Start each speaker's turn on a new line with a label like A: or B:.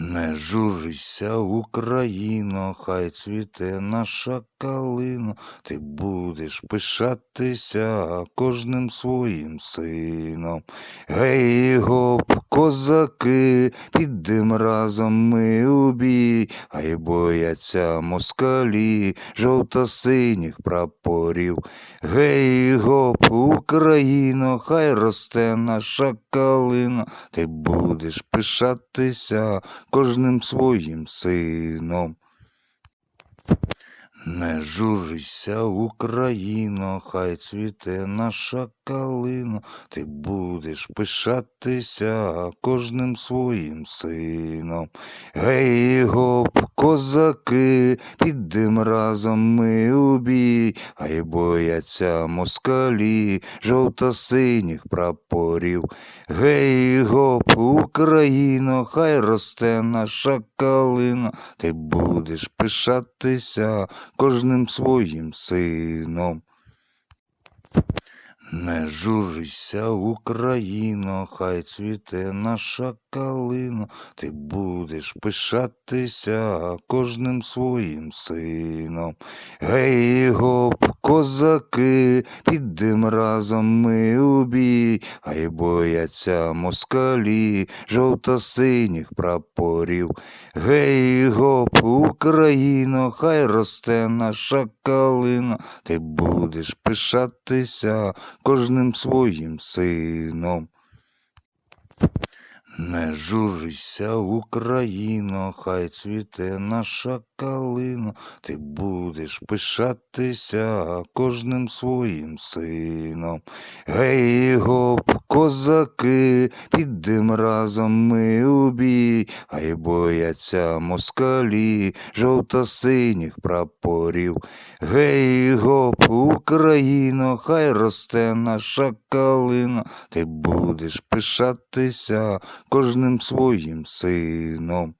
A: Не журися, Україно, хай цвіте наша калина, ти будеш пишатися кожним своїм сином. Гей, гоп, козаки, підем разом ми у бій, хай бояться москалі, жовто-синіх прапорів. Гей, гоп, Україно, хай росте наша калина, ти будеш пишатися кожним своїм сином. Не журися, Україно, хай цвіте наша калина, ти будеш пишатися кожним своїм сином. Гей, гоп, козаки, підем разом ми у бій, хай бояться москалі, жовто-синіх прапорів. Гей, гоп, Україно, хай росте наша калина, ти будеш пишатися кожним своїм сином. Не журися, Україно, хай цвіте наша калина, ти будеш пишатися кожним своїм сином. Гей, гоп, козаки, підем разом ми у бій, хай бояться москалі, жовто-синіх прапорів. Гей, гоп, Україно, хай росте наша калина, ти будеш пишатися кожним своїм сином. Не журися, Україно, хай цвіте наша калина, ти будеш пишатися кожним своїм сином. Гей, гоп, козаки, підем разом ми у бій, хай бояться москалі, жовто-синіх прапорів. Гей, гоп, Україно, хай росте наша калина, ти будеш пишатися кожним своїм сином.